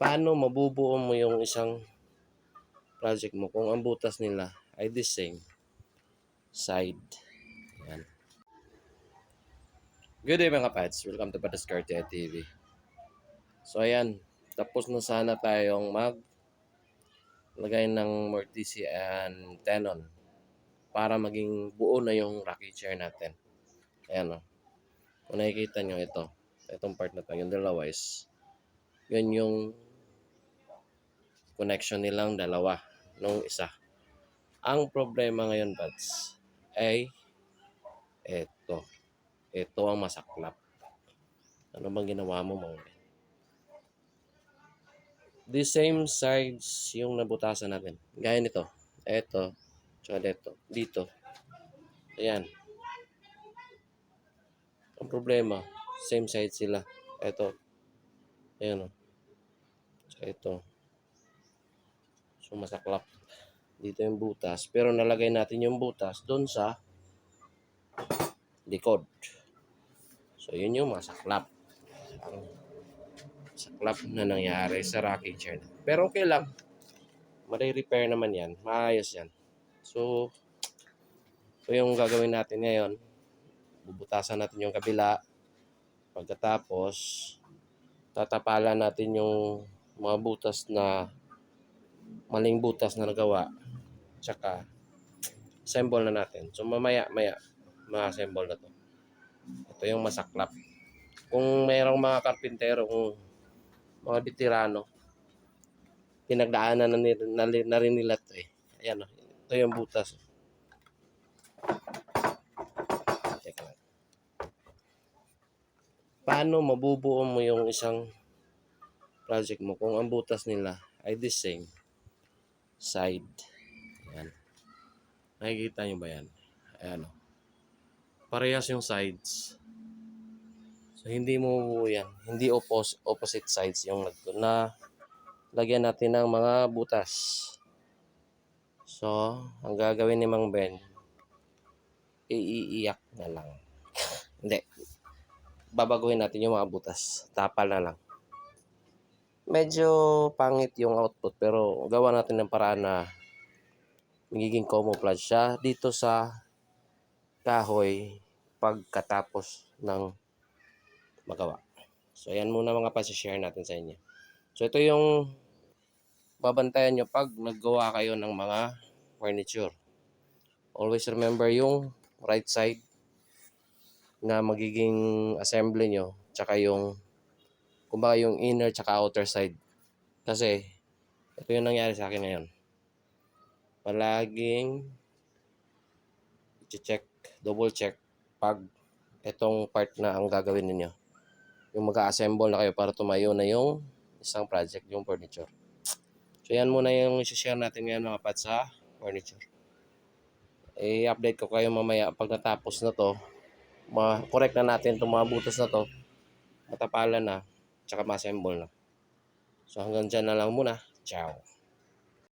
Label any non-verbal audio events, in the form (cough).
paano mabubuo mo yung isang project mo kung ang butas nila ay the same side. Yan. Good day mga pads. Welcome to Padaskarte TV. So ayan, tapos na sana tayong mag lagay ng mortise and tenon para maging buo na yung rocket chair natin. Ayan o. Kung nakikita nyo ito, itong part na to, yung dalawa is, yun yung connection nilang dalawa nung isa. Ang problema ngayon, buds, ay eto. Ito ang masaklap. Ano bang ginawa mo, mga The same sides yung nabutasan natin. Gaya nito. Eto. Tsaka dito. Dito. Ayan. Ang problema, same side sila. Eto. Ayan o. Tsaka ito. So, masaklap. Dito yung butas. Pero nalagay natin yung butas doon sa likod. So, yun yung masaklap. Ang saklap na nangyari sa rocking chair. Pero okay lang. Mare-repair naman yan. Maayos yan. So, ito yung gagawin natin ngayon. Bubutasan natin yung kabila. Pagkatapos, tatapalan natin yung mga butas na maling butas na nagawa. Tsaka, assemble na natin. So, mamaya, maya, ma-assemble na to. Ito yung masaklap. Kung mayroong mga karpintero, kung mga veterano, pinagdaanan na, nila, na, na rin nila ito eh. Ayan o, ito yung butas. Paano mabubuo mo yung isang project mo kung ang butas nila ay the same side. Ayan. Nakikita nyo ba yan? Ayan o. Parehas yung sides. So, hindi mo yan. Hindi oppos- opposite sides yung nag na lagyan natin ng mga butas. So, ang gagawin ni Mang Ben, iiiyak na lang. (laughs) hindi. Babaguhin natin yung mga butas. Tapal na lang. Medyo pangit yung output pero gawa natin ng paraan na magiging camouflage siya dito sa kahoy pagkatapos ng magawa. So, ayan muna mga pasishare natin sa inyo. So, ito yung babantayan nyo pag naggawa kayo ng mga furniture. Always remember yung right side na magiging assembly nyo, tsaka yung kumbaga yung inner tsaka outer side. Kasi, ito yung nangyari sa akin ngayon. Palaging check, double check pag itong part na ang gagawin ninyo yung mag-assemble na kayo para tumayo na yung isang project, yung furniture. So yan muna yung isi-share natin ngayon mga pat sa furniture. I-update ko kayo mamaya pag natapos na to, ma-correct na natin itong mga butas na to, matapalan na, tsaka ma-assemble na. So hanggang dyan na lang muna. Ciao!